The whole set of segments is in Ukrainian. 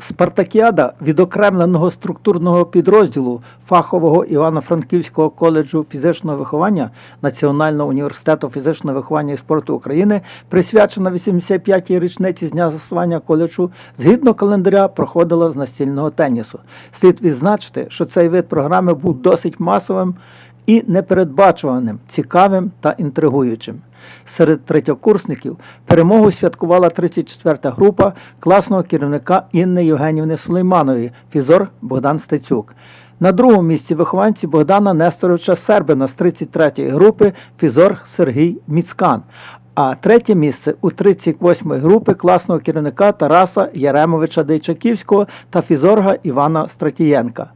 Спартакіада відокремленого структурного підрозділу фахового Івано-Франківського коледжу фізичного виховання Національного університету фізичного виховання і спорту України присвячена 85-й річниці з дня заснування коледжу згідно календаря проходила з настільного тенісу. Слід відзначити, що цей вид програми був досить масовим і непередбачуваним, цікавим та інтригуючим. Серед третьокурсників перемогу святкувала 34-та група класного керівника Інни Євгенівни Сулейманової, фізор Богдан Стецюк. На другому місці вихованці Богдана Несторовича Сербина з 33-ї групи фізор Сергій Міцкан. А третє місце у 38-ї групи класного керівника Тараса Яремовича Дейчаківського та фізорга Івана Стратієнка.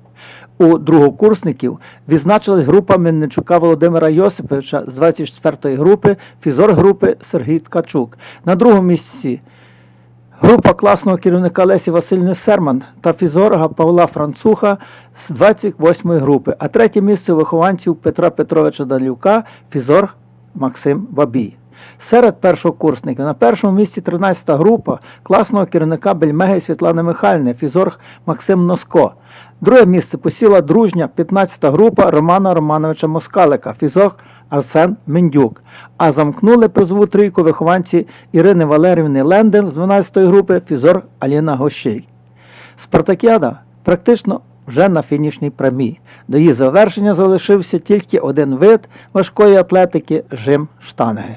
У другокурсників відзначилась група Мельничука Володимира Йосиповича з 24-ї групи, фізор групи Сергій Ткачук. На другому місці група класного керівника Лесі Васильни Серман та фізорга Павла Француха з 28-ї групи. А третє місце вихованців Петра Петровича Далюка, фізор Максим Бабій. Серед першокурсників на першому місці 13-та група класного керівника Бельмеги Світлани Михайлівни, фізорг Максим Носко. Друге місце посіла дружня 15-та група Романа Романовича Москалика, фізорг Арсен Мендюк. А замкнули призову трійку вихованці Ірини Валерівни Ленден з 12-ї групи фізорг Аліна Гощей. Спартакіада практично. Вже на фінішній прямій. До її завершення залишився тільки один вид важкої атлетики жим штанги.